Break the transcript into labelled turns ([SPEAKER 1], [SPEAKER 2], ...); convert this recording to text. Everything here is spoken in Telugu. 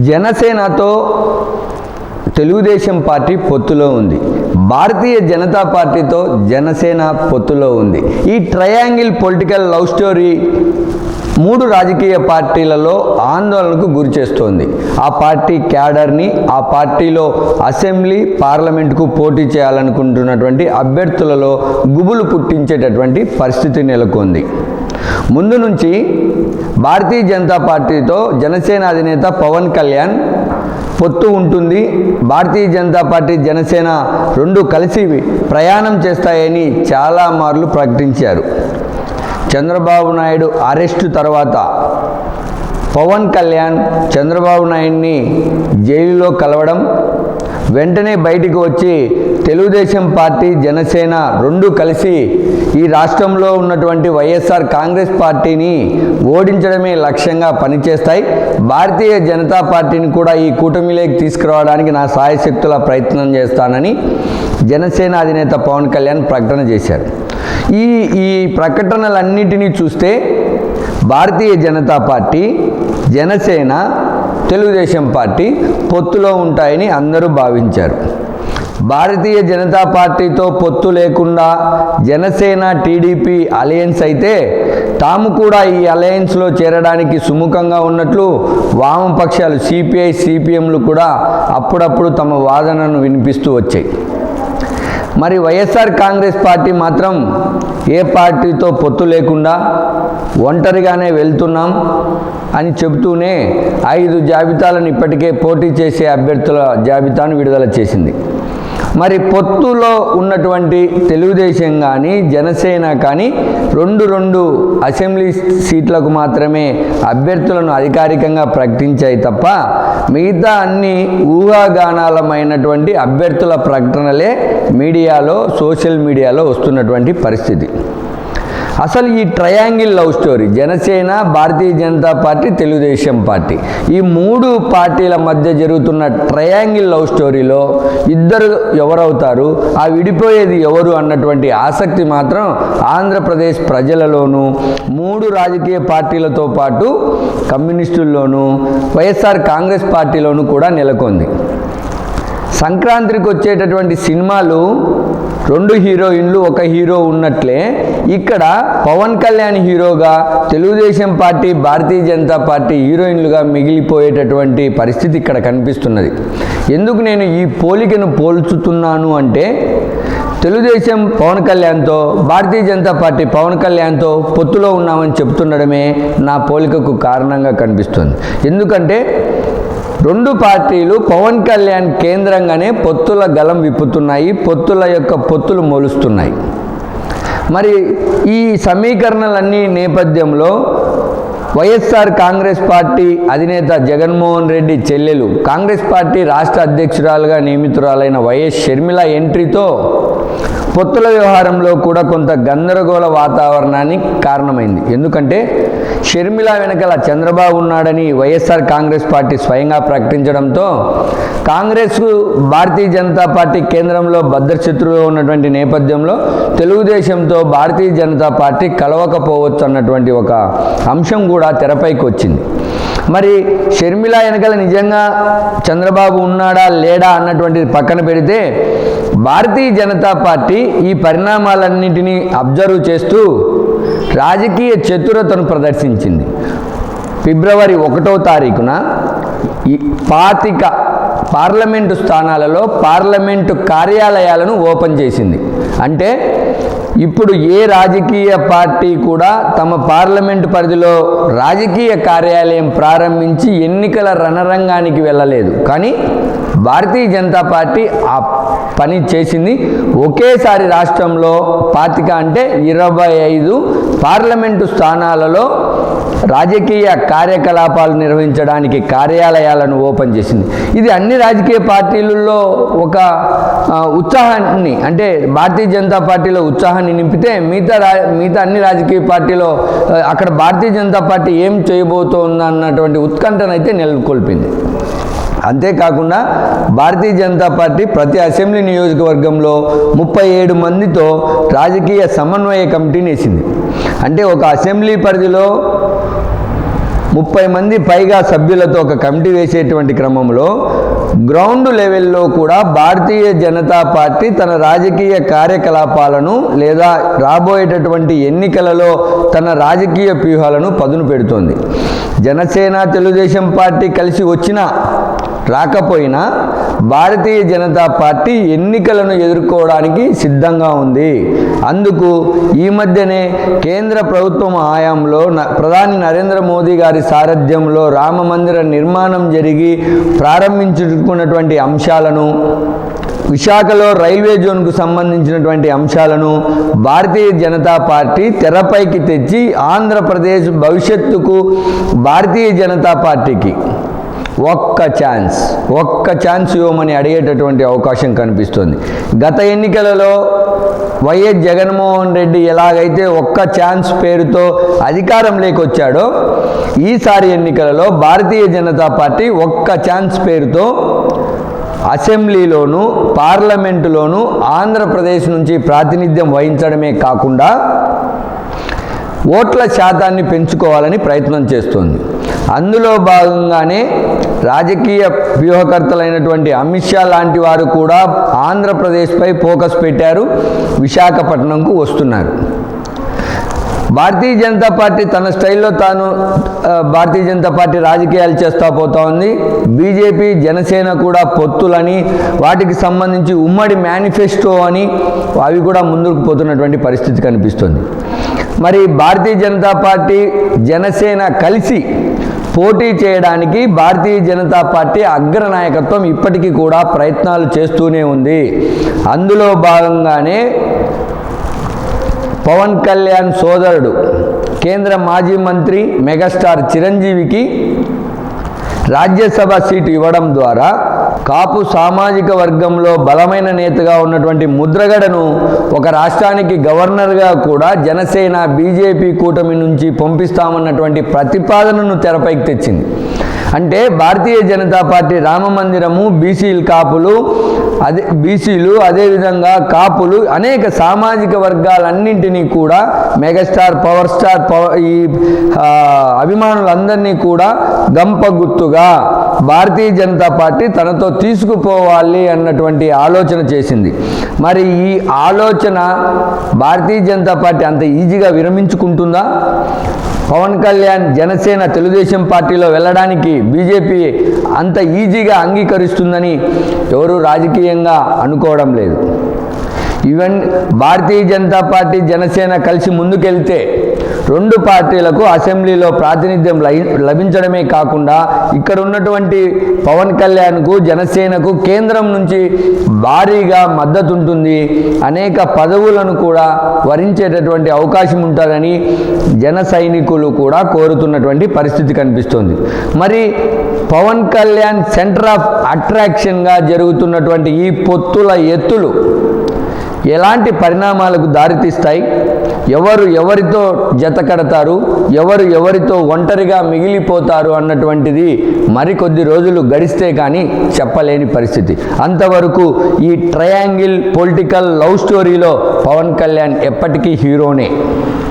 [SPEAKER 1] జనసేనతో తెలుగుదేశం పార్టీ పొత్తులో ఉంది. భారతీయ జనతా పార్టీతో జనసేన పొత్తులో ఉంది. ఈ ట్రయాంగిల్ పొలిటికల్ లవ్ స్టోరీ మూడు రాజకీయ పార్టీలలో ఆందోళనకు గురి చేస్తోంది. ఆ పార్టీ క్యాడర్ని ఆ పార్టీలో అసెంబ్లీ పార్లమెంటుకు పోటీ చేయాలనుకుంటున్నటువంటి అభ్యర్థులలో గుబులు పుట్టించేటటువంటి పరిస్థితి నెలకొంది. ముందు నుంచి భారతీయ జనతా పార్టీతో జనసేన అధినేత పవన్ కళ్యాణ్ పొత్తు ఉంటుంది. భారతీయ జనతా పార్టీ జనసేన రెండు కలిసి ప్రయాణం చేస్తాయని చాలా మార్లు ప్రకటించారు. చంద్రబాబు నాయుడు అరెస్టు తర్వాత పవన్ కళ్యాణ్ చంద్రబాబు నాయుడిని జైలులో కలవడం వెంటనే బయటికి వచ్చి తెలుగుదేశం పార్టీ జనసేన రెండు కలిసి ఈ రాష్ట్రంలో ఉన్నటువంటి వైఎస్ఆర్ కాంగ్రెస్ పార్టీని ఓడించడమే లక్ష్యంగా పనిచేస్తాయి. భారతీయ జనతా పార్టీని కూడా ఈ కూటమిలోకి తీసుకురావడానికి నా సాయశక్తుల ప్రయత్నం చేస్తానని జనసేన అధినేత పవన్ కళ్యాణ్ ప్రకటన చేశారు. ఈ ఈ ప్రకటనలన్నిటినీ చూస్తే భారతీయ జనతా పార్టీ జనసేన తెలుగుదేశం పార్టీ పొత్తులో ఉంటాయని అందరూ భావించారు. భారతీయ జనతా పార్టీతో పొత్తు లేకుండా జనసేన టీడీపీ అలయన్స్ అయితే తాము కూడా ఈ అలయన్స్లో చేరడానికి సుముఖంగా ఉన్నట్లు వామపక్షాలు సిపిఐ సిపిఎంలు కూడా అప్పుడప్పుడు తమ వాదనను వినిపిస్తూ వచ్చాయి. మరి వైఎస్ఆర్ కాంగ్రెస్ పార్టీ మాత్రం ఏ పార్టీతో పొత్తు లేకుండా ఒంటరిగానే వెళ్తున్నాం అని చెబుతూనే ఐదు జాబితాలను ఇప్పటికే పోటీ చేసే అభ్యర్థుల జాబితాను విడుదల చేసింది. మరి పొత్తులో ఉన్నటువంటి తెలుగుదేశం కానీ జనసేన కానీ రెండు రెండు అసెంబ్లీ సీట్లకు మాత్రమే అభ్యర్థులను అధికారికంగా ప్రకటించాయి తప్ప మిగతా అన్ని ఊహాగానాలమైనటువంటి అభ్యర్థుల ప్రకటనలే మీడియాలో సోషల్ మీడియాలో వస్తున్నటువంటి పరిస్థితి. అసలు ఈ triangle love story Janasena Bharatiya Janata party Telugudesam party. ఈ మూడు పార్టీల మధ్య జరుగుతున్న ట్రయాంగిల్ లవ్ స్టోరీలో ఇద్దరు ఎవరవుతారు ఆ విడిపోయేది ఎవరు అన్నటువంటి ఆసక్తి మాత్రం ఆంధ్రప్రదేశ్ ప్రజలలోనూ మూడు రాజకీయ పార్టీలతో పాటు కమ్యూనిస్టుల్లోనూ వైఎస్ఆర్ కాంగ్రెస్ పార్టీలోనూ కూడా నెలకొంది. సంక్రాంతికి వచ్చేటటువంటి సినిమాలు రెండు హీరోయిన్లు ఒక హీరో ఉన్నట్లే. ఇక్కడ పవన్ కళ్యాణ్ హీరోగా తెలుగుదేశం పార్టీ భారతీయ జనతా పార్టీ హీరోయిన్లుగా మిగిలిపోయేటటువంటి పరిస్థితి ఇక్కడ కనిపిస్తున్నది. ఎందుకు నేను ఈ పోలికను పోల్చుతున్నాను అంటే తెలుగుదేశం పవన్ కళ్యాణ్తో భారతీయ జనతా పార్టీ పవన్ కళ్యాణ్తో పొత్తులో ఉన్నామని చెప్తుండడమే నా పోలికకు కారణంగా కనిపిస్తుంది. ఎందుకంటే రెండు పార్టీలు పవన్ కళ్యాణ్ కేంద్రంగానే పొత్తుల గలం విప్పుతున్నాయి పొత్తుల యొక్క పొత్తులు మొలుస్తున్నాయి. మరి ఈ సమీకరణలన్నీ నేపథ్యంలో వైఎస్ఆర్ కాంగ్రెస్ పార్టీ అధినేత జగన్మోహన్ రెడ్డి చెల్లెలు కాంగ్రెస్ పార్టీ రాష్ట్ర అధ్యక్షురాలుగా నియమితురాలైన వైఎస్ షర్మిల ఎంట్రీతో పొత్తుల వ్యవహారంలో కూడా కొంత గందరగోళ వాతావరణానికి కారణమైంది. ఎందుకంటే షర్మిల వెనకల చంద్రబాబు ఉన్నాడని వైఎస్ఆర్ కాంగ్రెస్ పార్టీ స్వయంగా ప్రకటించడంతో కాంగ్రెస్ భారతీయ జనతా పార్టీ కేంద్రంలో భద్రశత్రువుగా ఉన్నటువంటి నేపథ్యంలో తెలుగుదేశంతో భారతీయ జనతా పార్టీ కలవకపోవచ్చు అన్నటువంటి ఒక అంశం కూడా తెరపైకి వచ్చింది. మరి షర్మిల వెనకల నిజంగా చంద్రబాబు ఉన్నాడా లేడా అన్నటువంటిది పక్కన పెడితే భారతీయ జనతా పార్టీ ఈ పరిణామాలన్నింటినీ అబ్జర్వ్ చేస్తూ రాజకీయ చతురతను ప్రదర్శించింది. ఫిబ్రవరి ఒకటో తారీఖున ఈ పాతిక పార్లమెంటు స్థానాలలో పార్లమెంటు కార్యాలయాలను ఓపెన్ చేసింది. అంటే ఇప్పుడు ఏ రాజకీయ పార్టీ కూడా తమ పార్లమెంటు పరిధిలో రాజకీయ కార్యాలయం ప్రారంభించి ఎన్నికల రణరంగానికి వెళ్ళలేదు. కానీ భారతీయ జనతా పార్టీ ఆ పని చేసింది. ఒకేసారి రాష్ట్రంలో పాతిక అంటే ఇరవై ఐదు పార్లమెంటు స్థానాలలో రాజకీయ కార్యకలాపాలు నిర్వహించడానికి కార్యాలయాలను ఓపెన్ చేసింది. ఇది అన్ని రాజకీయ పార్టీలలో ఒక ఉత్సాహాన్ని అంటే భారతీయ జనతా పార్టీలో ఉత్సాహాన్ని నింపితే మిగతా రా మిగతా అన్ని రాజకీయ పార్టీలో అక్కడ భారతీయ జనతా పార్టీ ఏం చేయబోతోంది అన్నటువంటి ఉత్కంఠనైతే నెలకొల్పింది. అంతేకాకుండా భారతీయ జనతా పార్టీ ప్రతి అసెంబ్లీ నియోజకవర్గంలో ముప్పై ఏడు మందితో రాజకీయ సమన్వయ కమిటీని వేసింది. అంటే ఒక అసెంబ్లీ పరిధిలో ముప్పై మంది పైగా సభ్యులతో ఒక కమిటీ వేసేటువంటి క్రమంలో గ్రౌండ్ లెవెల్లో కూడా భారతీయ జనతా పార్టీ తన రాజకీయ కార్యకలాపాలను లేదా రాబోయేటటువంటి ఎన్నికలలో తన రాజకీయ వ్యూహాలను పదును పెడుతోంది. జనసేన తెలుగుదేశం పార్టీ కలిసి వచ్చినా రాకపోయినా భారతీయ జనతా పార్టీ ఎన్నికలను ఎదుర్కోవడానికి సిద్ధంగా ఉంది. అందుకు ఈ మధ్యనే కేంద్ర ప్రభుత్వం హయాంలో న- ప్రధాని నరేంద్ర మోదీ గారి సారథ్యంలో రామ మందిర నిర్మాణం జరిగి ప్రారంభించుకున్నటువంటి అంశాలను విశాఖలో రైల్వే జోన్కు సంబంధించినటువంటి అంశాలను భారతీయ జనతా పార్టీ తెరపైకి తెచ్చి ఆంధ్రప్రదేశ్ భవిష్యత్తుకు భారతీయ జనతా పార్టీకి ఒక్క ఛాన్స్ ఒక్క ఛాన్స్ ఇవ్వమని అడిగేటటువంటి అవకాశం కనిపిస్తుంది. గత ఎన్నికలలో వైఎస్ జగన్మోహన్ రెడ్డి ఎలాగైతే ఒక్క ఛాన్స్ పేరుతో అధికారం లేకొచ్చాడో ఈసారి ఎన్నికలలో భారతీయ జనతా పార్టీ ఒక్క ఛాన్స్ పేరుతో అసెంబ్లీలోను పార్లమెంటులోను ఆంధ్రప్రదేశ్ నుంచి ప్రాతినిధ్యం వహించడమే కాకుండా ఓట్ల శాతాన్ని పెంచుకోవాలని ప్రయత్నం చేస్తోంది. అందులో భాగంగానే రాజకీయ వ్యూహకర్తలైనటువంటి అమిత్ షా లాంటి వారు కూడా ఆంధ్రప్రదేశ్పై ఫోకస్ పెట్టారు విశాఖపట్నంకు వస్తున్నారు. భారతీయ జనతా పార్టీ తన స్టైల్లో తాను భారతీయ జనతా పార్టీ రాజకీయాలు చేస్తూ పోతా ఉంది. బీజేపీ జనసేన కూడా పొత్తులని వాటికి సంబంధించి ఉమ్మడి మేనిఫెస్టో అని అవి కూడా ముందుకు పోతున్నటువంటి పరిస్థితి కనిపిస్తుంది. మరి భారతీయ జనతా పార్టీ జనసేన కలిసి పోటీ చేయడానికి భారతీయ జనతా పార్టీ అగ్రనాయకత్వం ఇప్పటికీ కూడా ప్రయత్నాలు చేస్తూనే ఉంది. అందులో భాగంగానే పవన్ కళ్యాణ్ సోదరుడు కేంద్ర మాజీ మంత్రి మెగాస్టార్ చిరంజీవికి రాజ్యసభ సీటు ఇవ్వడం ద్వారా కాపు సామాజిక వర్గంలో బలమైన నేతగా ఉన్నటువంటి ముద్రగడను ఒక రాష్ట్రానికి గవర్నర్గా కూడా జనసేన బీజేపీ కూటమి నుంచి పంపిస్తామన్నటువంటి ప్రతిపాదనను తెరపైకి తెచ్చింది. అంటే భారతీయ జనతా పార్టీ రామ మందిరము బీసీలు కాపులు అదే బీసీలు అదేవిధంగా కాపులు అనేక సామాజిక వర్గాలన్నింటినీ కూడా మెగాస్టార్ పవర్ స్టార్ పవర్ ఈ అభిమానులందరినీ కూడా గంప గుర్తుగా భారతీయ జనతా పార్టీ తనతో తీసుకుపోవాలి అన్నటువంటి ఆలోచన చేసింది. మరి ఈ ఆలోచన భారతీయ జనతా పార్టీ అంత ఈజీగా విరమించుకుంటుందా? పవన్ కళ్యాణ్ జనసేన తెలుగుదేశం పార్టీలో వెళ్ళడానికి బీజేపీ అంత ఈజీగా అంగీకరిస్తుందని ఎవరు రాజకీయంగా అనుకోవడం లేదు. ఈవెన్ భారతీయ జనతా పార్టీ జనసేన కలిసి ముందుకెళ్తే రెండు పార్టీలకు అసెంబ్లీలో ప్రాతినిధ్యం లై- లభించడమే కాకుండా ఇక్కడ ఉన్నటువంటి పవన్ కళ్యాణ్కు జనసేనకు కేంద్రం నుంచి భారీగా మద్దతు ఉంటుంది అనేక పదవులను కూడా వరించేటటువంటి అవకాశం ఉంటుందని జన సైనికులు కూడా కోరుతున్నటువంటి పరిస్థితి కనిపిస్తుంది. మరి పవన్ కళ్యాణ్ సెంటర్ ఆఫ్ అట్రాక్షన్గా జరుగుతున్నటువంటి ఈ పొత్తుల ఎత్తులు ఎలాంటి పరిణామాలకు దారితీస్తాయి? ఎవరు ఎవరితో జత కడతారు? ఎవరు ఎవరితో ఒంటరిగా మిగిలిపోతారు అన్నటువంటిది మరికొద్ది రోజులు గడిస్తే కానీ చెప్పలేని పరిస్థితి. అంతవరకు ఈ ట్రయాంగిల్ పొలిటికల్ లవ్ స్టోరీలో పవన్ కళ్యాణ్ ఎప్పటికీ హీరోనే.